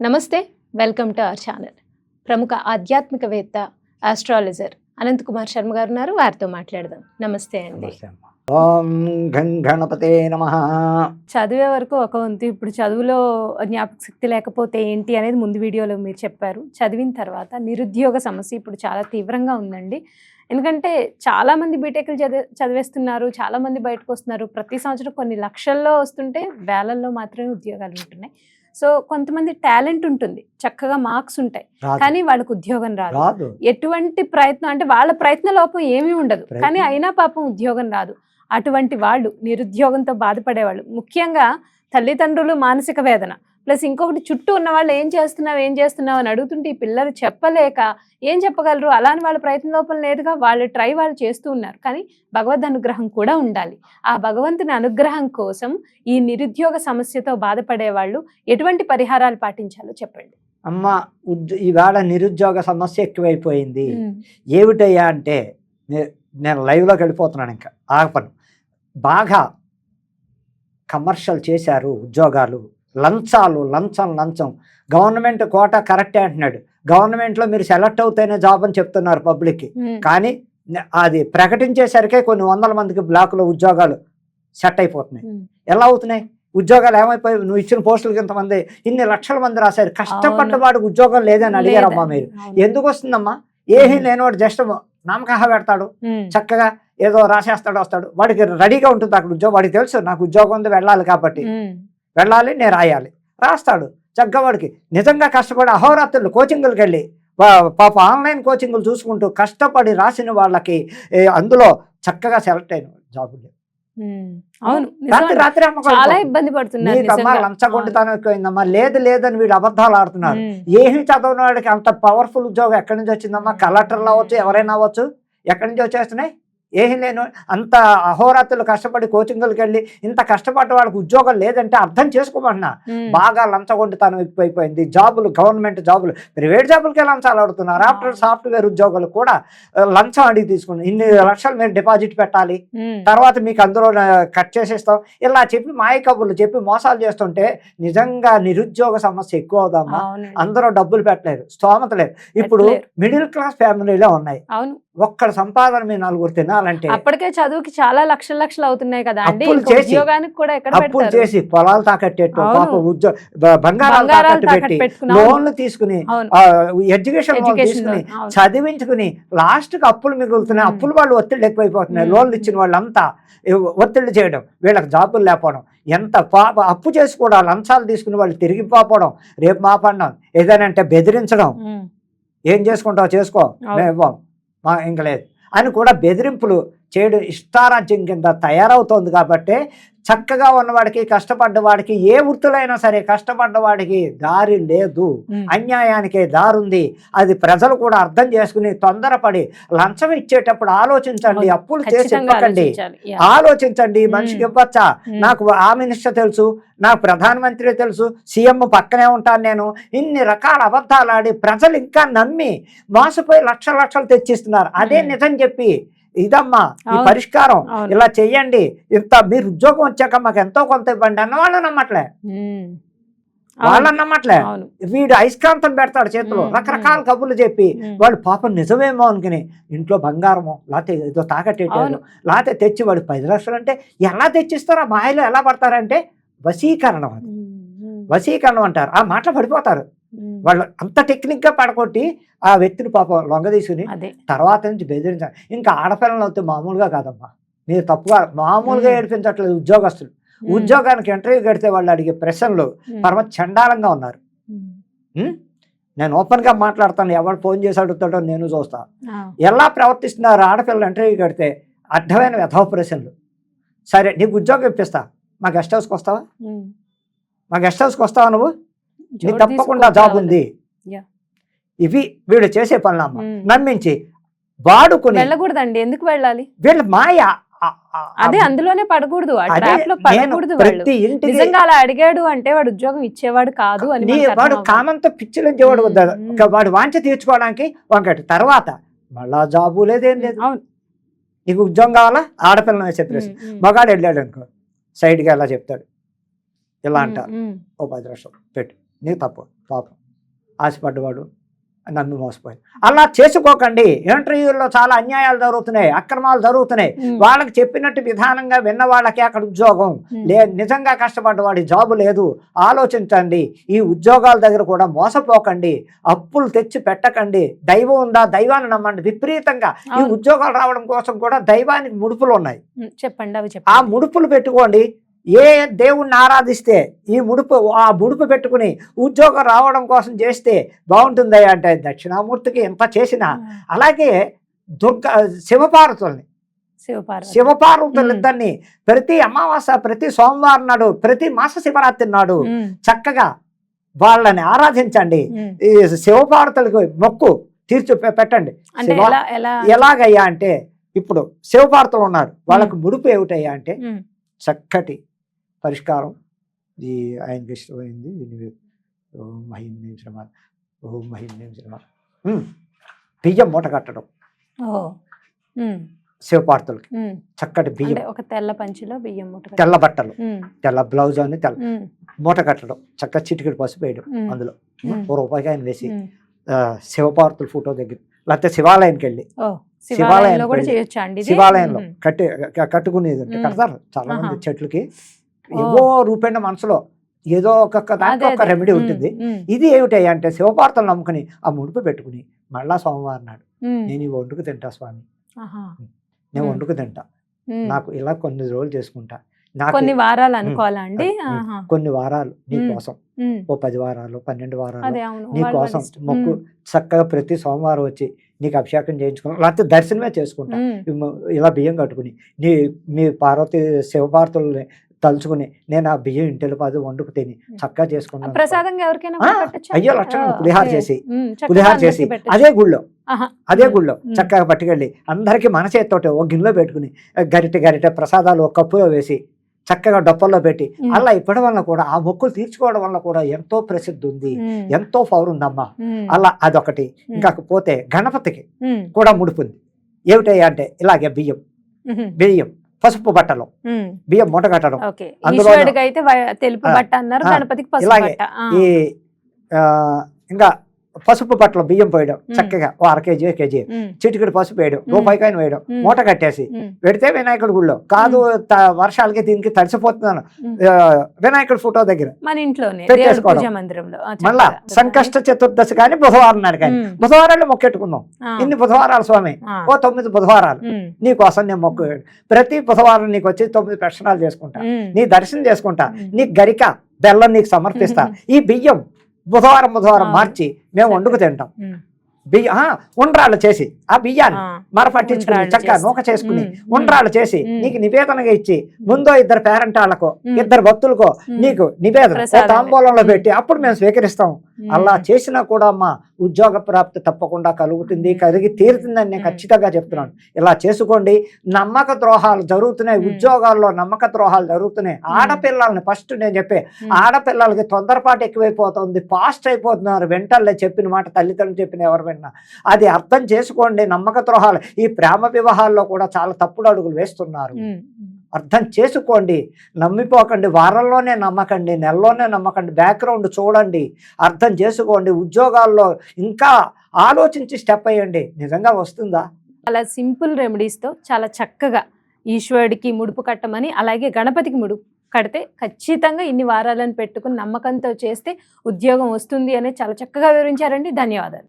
నమస్తే welcome to our channel. ప్రముఖ ఆధ్యాత్మికవేత్త ఆస్ట్రాలజర్ అనంత్ కుమార్ శర్మ గారు ఉన్నారు. వారితో మాట్లాడదాం. నమస్తే అండి. ఓం గణపతే నమ. చదివే వరకు ఒక వంతు ఇప్పుడు చదువులో జ్ఞాపక శక్తి లేకపోతే ఏంటి అనేది ముందు వీడియోలో మీరు చెప్పారు. చదివిన తర్వాత నిరుద్యోగ సమస్య ఇప్పుడు చాలా తీవ్రంగా ఉందండి. ఎందుకంటే చాలా మంది బీటెక్లు చదివే చదివేస్తున్నారు చాలా మంది బయటకు వస్తున్నారు. ప్రతి సంవత్సరం కొన్ని లక్షల్లో వస్తుంటే వేలల్లో మాత్రమే ఉద్యోగాలు ఉంటున్నాయి. సో కొంతమంది టాలెంట్ ఉంటుంది చక్కగా మార్క్స్ ఉంటాయి కానీ వాళ్ళకు ఉద్యోగం రాదు. ఎటువంటి ప్రయత్నం అంటే వాళ్ళ ప్రయత్న లోపం ఏమీ ఉండదు కానీ అయినా పాపం ఉద్యోగం రాదు. అటువంటి వాళ్ళు నిరుద్యోగంతో బాధపడేవాళ్ళు. ముఖ్యంగా తల్లిదండ్రులు మానసిక వేదన. ప్లస్ ఇంకొకటి చుట్టూ ఉన్న వాళ్ళు ఏం చేస్తున్నావు ఏం చేస్తున్నావు అని అడుగుతుంటే ఈ పిల్లలు చెప్పలేక ఏం చెప్పగలరు? అలాని వాళ్ళ ప్రయత్న లోపం లేదుగా వాళ్ళు ట్రై వాళ్ళు చేస్తూ ఉన్నారు. కానీ భగవద్ అనుగ్రహం కూడా ఉండాలి. ఆ భగవంతుని అనుగ్రహం కోసం ఈ నిరుద్యోగ సమస్యతో బాధపడే వాళ్ళు ఎటువంటి పరిహారాలు పాటించాలో చెప్పండి. అమ్మ ఇవాళ నిరుద్యోగ సమస్య ఎక్కువైపోయింది. ఏమిటయ్యా అంటే నేను లైవ్లోకి వెళ్ళిపోతున్నాను ఇంకా. ఆపను బాగా కమర్షియల్ చేశారు ఉద్యోగాలు. లంచాలు లంచం లంచం గవర్నమెంట్ కోట కరెక్టే అంటున్నాడు గవర్నమెంట్లో మీరు సెలెక్ట్ అవుతేనే జాబ్ అని చెప్తున్నారు పబ్లిక్కి. కానీ అది ప్రకటించేసరికే కొన్ని వందల మందికి బ్లాకులో ఉద్యోగాలు సెట్ అయిపోతున్నాయి. ఎలా అవుతున్నాయి ఉద్యోగాలు ఏమైపోయి నువ్వు ఇచ్చిన పోస్టులకి ఇంతమంది ఇన్ని లక్షల మంది రాశారు కష్టపడ్డ అవును. వాడికి ఉద్యోగం లేదని అడిగారమ్మా. మీరు. ఎందుకు వస్తుందమ్మా ఏమీ. లేనివాడు జస్ట్ నామకహ పెడతాడు. చక్కగా ఏదో రాసేస్తాడు వస్తాడు వాడికి రెడీగా ఉంటుంది అక్కడ ఉద్యోగం వాడికి తెలుసు నాకు ఉద్యోగం ఉంది వెళ్ళాలి కాబట్టి. వెళ్ళాలి నేను రాయాలి రాస్తాడు చక్కగా వాడికి నిజంగా కష్టపడి అహోరాత్రులు కోచింగులకు వెళ్ళి పాప ఆన్లైన్ కోచింగులు చూసుకుంటూ కష్టపడి రాసిన వాళ్ళకి అందులో చక్కగా సెలెక్ట్ అయిన జాబులు. అవును రాత్రి. రాత్రి చాలా. ఇబ్బంది పడుతున్నారు నిజంగా. లంచగొండితనం ఎక్కువైందమ్మా లేదు లేదని వీడు అబద్ధాలు ఆడుతున్నారు. ఏమీ చదవని వాడికి అంత పవర్ఫుల్ ఉద్యోగం ఎక్కడి నుంచి వచ్చిందమ్మా కలెక్టర్లు అవ్వచ్చు ఎవరైనా అవ్వచ్చు ఎక్కడి నుంచి వచ్చేస్తున్నాయి ఏమీ లేను. అంత అహోరాత్రులు కష్టపడి కోచింగులకు వెళ్ళి ఇంత కష్టపడ్డ వాళ్ళకి ఉద్యోగం లేదంటే అర్థం చేసుకోమంటున్నా. బాగా లంచగొండితనం ఎక్కువైపోయింది. జాబులు గవర్నమెంట్ జాబులు ప్రైవేట్ జాబులకే లంచాలు అడుగుతున్నారు. ఆఫ్టర్ సాఫ్ట్వేర్ ఉద్యోగులు కూడా లంచం అడిగి తీసుకున్నారు ఇన్ని లక్షలు మీరు డిపాజిట్ పెట్టాలి. తర్వాత మీకు అందులో కట్ చేసేస్తాం. ఇలా చెప్పి మాయ కబుర్లు చెప్పి మోసాలు చేస్తుంటే నిజంగా నిరుద్యోగ సమస్య ఎక్కువ అవుదామా. అందరూ డబ్బులు పెట్టలేరు. స్తోమత లేదు. ఇప్పుడు. మిడిల్ క్లాస్ ఫ్యామిలీలో ఉన్నాయి. ఒక్కడ సంపాదన మీ నలుగురు తినాలంటే అప్పటికే చదువుకి చాలా లక్షల లక్షలు అవుతున్నాయి కదా అండి ఉద్యోగానికి కూడా ఎక్కడ అప్పులు చేసి పొలాలు తాకట్టేట్టు. పాప ఉద్యోగ బంగారాలు తాకట్టు పెట్టి లోన్లు తీసుకుని ఎడ్యుకేషన్ లోన్ తీసుకుని. చదివించుకుని లాస్ట్కి అప్పులు మిగులుతున్నాయి. అప్పులు వాళ్ళు ఒత్తిళ్ళు ఎక్కువైపోతున్నాయి. లోన్లు ఇచ్చిన వాళ్ళంతా ఒత్తిళ్ళు చేయడం వీళ్ళకి జాబులు లేకపోవడం ఎంత పాప అప్పు చేసి కూడా లంచాలు తీసుకుని వాళ్ళు తిరిగి పోవడం రేపు మాపడడం ఏదైనా అంటే బెదిరించడం. ఏం చేసుకుంటావు చేసుకో. మేము ఇవ్వం మా ఇంక లేదు అని కూడా బెదిరింపులు చేయడం ఇష్టారాజ్యం కింద తయారవుతోంది కాబట్టి చక్కగా ఉన్నవాడికి కష్టపడ్డ వాడికి ఏ వృత్తులైనా సరే కష్టపడ్డ వాడికి దారి లేదు. అన్యాయానికే దారుంది అది ప్రజలు కూడా అర్థం చేసుకుని తొందరపడి లంచం ఇచ్చేటప్పుడు ఆలోచించండి. అప్పులు చేసి ఇవ్వకండి. ఆలోచించండి మనిషికి. ఇవ్వచ్చా. నాకు ఆ మినిస్టర్ తెలుసు నాకు ప్రధానమంత్రి తెలుసు సీఎం పక్కనే ఉంటాను నేను ఇన్ని రకాల అబద్ధాలు ఆడి ప్రజలు ఇంకా నమ్మి మోసపోయి లక్షల లక్షలు తెచ్చిస్తున్నారు అదే నిజం చెప్పి ఇదమ్మా ఈ. పరిష్కారం. ఇలా చెయ్యండి ఇంత మీరు ఉద్యోగం వచ్చాక మాకు ఎంతో కొంత ఇవ్వండి అన్న వాళ్ళు నమ్మట్లే. నమ్మట్లే అవును వీడు అయస్కాంతం పెడతాడు చేతిలో. రకరకాల కబుర్లు చెప్పి. వాడు పాపం నిజమేమో అనుకుని ఇంట్లో బంగారమో లేకపోతే ఏదో తాకట్టేటాడు. లేకపోతే తెచ్చి వాడు పది లక్షలు అంటే ఎలా తెచ్చిస్తారా మాయలో ఎలా పడతారంటే వశీకరణం అది. వశీకరణం అంటారు ఆ మాటలు పడిపోతారు. వాళ్ళు అంత టెక్నిక్గా పడగొట్టి ఆ వ్యక్తిని పాపం లొంగ తీసుకుని అదే. తర్వాత నుంచి బెదిరించాలి. ఇంకా ఆడపిల్లలు అవుతే మామూలుగా కాదమ్మా. మీరు తప్పుగా మామూలుగా మ్మ్. ఏడిపించట్లేదు ఉద్యోగస్తులు. ఉద్యోగానికి ఇంటర్వ్యూ కడితే వాళ్ళు అడిగే ప్రశ్నలు. పరమ చండాలంగా ఉన్నారు? నేను ఓపెన్గా మాట్లాడతాను. ఎవరు ఫోన్ చేసి అడుగుతాడో నేను చూస్తా. ఆ. ఎలా ప్రవర్తిస్తున్నారు ఆడపిల్లలు ఇంటర్వ్యూ కడితే? అర్థమైన వ్యధవ ప్రశ్నలు సరే నీకు ఉద్యోగం ఇప్పిస్తా. మా గెస్ట్ హౌస్కి వస్తావా. మా గెస్ట్ హౌస్కి వస్తావా నువ్వు? తప్పకుండా. జాబ్ ఉంది. ఇవి వీడు చేసే పనులమ్మ. మ్మ్. నమ్మించి వాడుకుని వెళ్ళకూడదండి. ఎందుకు వెళ్ళాలి? వీళ్ళ మాయ అదే అందులోనే పడకూడదు. పడకూడదు ప్రతి నిజంగా అలా అడిగాడు అంటే వాడు ఉద్యోగం ఇచ్చేవాడు కాదు అని వాడు. కామంతో పిచ్చిలించేవాడు వాడు వాంఛ తీర్చుకోవడానికి ఒకటి తర్వాత మళ్ళా జాబు లేదేం లేదు. అవును. నీకు ఉద్యోగం కావాలా? ఆడపిల్లని ఉమ్. మగాడు వెళ్ళాడు అనుకో సైడ్గా ఎలా చెప్తాడు. ఇలా అంటారు. ఓ పది లక్షలు పెట్టు. నీకు తప్పు పాపం. ఆశపడ్డవాడు నమ్మి మోసపోయి అలా చేసుకోకండి. ఇంటర్వ్యూల్లో చాలా అన్యాయాలు జరుగుతున్నాయి అక్రమాలు జరుగుతున్నాయి. వాళ్ళకి చెప్పినట్టు విధానంగా విన్న వాళ్ళకి అక్కడ ఉద్యోగం. లే నిజంగా కష్టపడ్డవాడి జాబు లేదు. ఆలోచించండి. ఈ ఉద్యోగాల దగ్గర కూడా మోసపోకండి. అప్పులు తెచ్చి పెట్టకండి. దైవం ఉందా? దైవాన్ని నమ్మండి. విపరీతంగా. ఈ. ఉద్యోగాలు రావడం కోసం కూడా దైవానికి ముడుపులు ఉన్నాయి. చెప్పండి అవి ఆ ముడుపులు పెట్టుకోండి. ఏ దేవుణ్ణి ఆరాధిస్తే ఈ ముడుపు ఆ ముడుపు పెట్టుకుని ఉద్యోగం రావడం కోసం చేస్తే బాగుంటుంది అంటే దక్షిణామూర్తికి ఎంత చేసినా. అలాగే దుర్గా శివపార్వతుల్ని. శివపార్వతి. శివపార్వతులు. ఇద్దరిని ప్రతి అమావాస్య ప్రతి సోమవారం నాడు ప్రతి మాస శివరాత్రి నాడు చక్కగా వాళ్ళని ఆరాధించండి. ఈ శివపార్వతులకు మొక్కు తీర్చి పెట్టండి. ఎలాగయ్యా అంటే ఇప్పుడు శివపార్వతులు ఉన్నారు. వాళ్ళకు ముడుపు ఏమిటయ్యా అంటే చక్కటి పరిష్కారం. ఈ ఆయనకి ఇష్టమైంది ఇది ఓం మహిం నేం శ్రమ ఓం మహిం నేం శ్రమ. బియ్యం మూట కట్టడం. శివపార్తులకి ఉమ్. చక్కటి బియ్యం. ఒక తెల్ల పంచిలో బియ్యం ముట్ట తెల్ల బట్టలు. తెల్ల బ్లౌజ్ అని తెల్ల మూట కట్టడం. చక్కగా చిటికెడు పసుపు వేయడం అందులో. ఓ రూపాయికి ఆయన వేసి శివపార్తుల ఫోటో దగ్గర. లేకపోతే శివాలయానికి వెళ్ళి శివాలయం శివాలయంలో కూడా పెళ్ళి. చేయొచ్చా అండి ఇది? శివాలయంలో ఉమ్, కట్టి కట్టుకునేది. కడతారు చాలా మంది. చెట్లకి. ఏవో రూపేణ మనసులో ఏదో ఒక్కొక్క అదే, ఒక. రెమెడీ ఉంటుంది ఇది ఏమిటయ్యా అంటే శివపార్తలు నమ్ముకుని ఆ ముడుపు పెట్టుకుని మళ్ళా సోమవారం నాడు. నేను ఈ వండుకు తింటా స్వామి. నేను. వండుకు తింటా. నాకు ఇలా కొన్ని రోజులు చేసుకుంటా నాకు కొన్ని వారాలు అనుకోవాలా అండి ఉమ్. ఆహా. కొన్ని వారాలు నీ. కోసం. ఓ పది వారాలు పన్నెండు వారాలు నీ కోసం. మొక్కు చక్కగా ప్రతి సోమవారం వచ్చి నీకు అభిషేకం చేయించుకున్నాం లేకపోతే దర్శనమే చేసుకుంటా ఇలా బియ్యం కట్టుకుని నీ మీ పార్వతి శివపార్వతుల్ని తలుచుకుని నేను ఆ బియ్యం ఇంటిలో పది వండుకు తిని చక్కగా చేసుకున్నాను? అయ్యో లక్షణం పులిహార. చేసి పులిహార చేసి. అదే గుళ్ళో. అదే గుళ్ళో. చక్కగా పట్టుకెళ్ళి అందరికీ మన చేతితోటి ఒక గిన్నెలో పెట్టుకుని గరిటె గరిటె ప్రసాదాలు ఒక కప్పులో వేసి చక్కగా డొప్పల్లో పెట్టి అలా ఇప్పటి వల్ల కూడా ఆ మొక్కులు తీర్చుకోవడం వల్ల కూడా ఎంతో ప్రసిద్ధి ఉంది ఎంతో పవర్ ఉందమ్మా. అలా అదొకటి. ఇంకా పోతే గణపతికి కూడా ముడిపుంది ఏమిటయ్యా అంటే ఇలాగే బియ్యం బియ్యం. పసుపు బట్టలు. బియ్యం మూట కట్టడం. వ- తెలుపు బట్ట అన్నారు గణపతికి ఇలాగే ఈ ఇంకా పసుపు బట్టలు బియ్యం పోయడం. చక్కగా ఓ అర కేజీ కేజీ. చిటికెడు పసుపు వేయడం. రూపాయికాయని వేయడం. మూట కట్టేసి. పెడితే వినాయకుడి గుళ్ళో. కాదు వర్షాలకి దీనికి తడిసిపోతున్నాను. వినాయకుడి ఫోటో దగ్గర. మన ఇంట్లోనే పెట్టేసుకోవడం. మళ్ళా. సంకష్ట చతుర్దశి కానీ బుధవారం నాడు కానీ. బుధవారాలు మొక్కెట్టుకుందాం. ఇన్ని బుధవారాలు స్వామి. ఓ తొమ్మిది బుధవారాలు. నీ కోసం నేను మొక్కు ప్రతి బుధవారం నీకు వచ్చి తొమ్మిది ప్రశ్నలు చేసుకుంటా. నీ దర్శనం చేసుకుంటా. నీకు గరిక బెల్లం నీకు సమర్పిస్తా. ఈ బియ్యం బుధవారం బుధవారం. మార్చి మేము వండుకు తింటాం బియ్య ఉండ్రాళ్ళు చేసి ఆ బియ్యాన్ని ఆ, మర పట్టించుకుని ఉండ్రాళ్ళు చక్కగా. నూక చేసుకుని ఉండ్రాళ్ళు చేసి. నీకు నివేదనగా ఇచ్చి ముందో ఇద్దరు పేరెంటాళ్ళకో ఉమ్, ఇద్దరు భక్తులకో నీకు నివేదన. తాంబూలంలో. పెట్టి అప్పుడు మేము స్వీకరిస్తాం అలా చేసినా కూడా అమ్మా ఉద్యోగ ప్రాప్తి తప్పకుండా కలుగుతుంది కలిగి తీరుతుందని నేను. ఖచ్చితంగా చెప్తున్నాను. ఇలా చేసుకోండి. నమ్మక ద్రోహాలు జరుగుతున్నాయి. ఉద్యోగాల్లో నమ్మక ద్రోహాలు జరుగుతున్నాయి. ఆడపిల్లల్ని ఫస్ట్ నేను చెప్పే ఆడపిల్లలకి తొందరపాటు ఎక్కువైపోతుంది. ఫాస్ట్ అయిపోతున్నారు. వెంటనే చెప్పిన మాట తల్లిదండ్రులు చెప్పిన ఎవరు విన్నా. అది అర్థం చేసుకోండి. నమ్మక ద్రోహాలు. ఈ ప్రేమ వివాహాల్లో కూడా చాలా తప్పుడు అడుగులు వేస్తున్నారు. అర్థం చేసుకోండి. నమ్మిపోకండి. వారంలోనే నమ్మకండి. నెలలోనే నమ్మకండి. బ్యాక్గ్రౌండ్ చూడండి. అర్థం చేసుకోండి. ఉద్యోగాల్లో ఇంకా ఆలోచించి స్టెప్ అయ్యండి నిజంగా వస్తుందా? చాలా సింపుల్ రెమెడీస్తో చాలా చక్కగా ఈశ్వరుడికి ముడుపు కట్టమని అలాగే గణపతికి ముడుపు కడితే ఖచ్చితంగా ఇన్ని వారాలను పెట్టుకుని నమ్మకంతో చేస్తే ఉద్యోగం వస్తుంది అనేది చాలా చక్కగా వివరించారండి. ధన్యవాదాలు.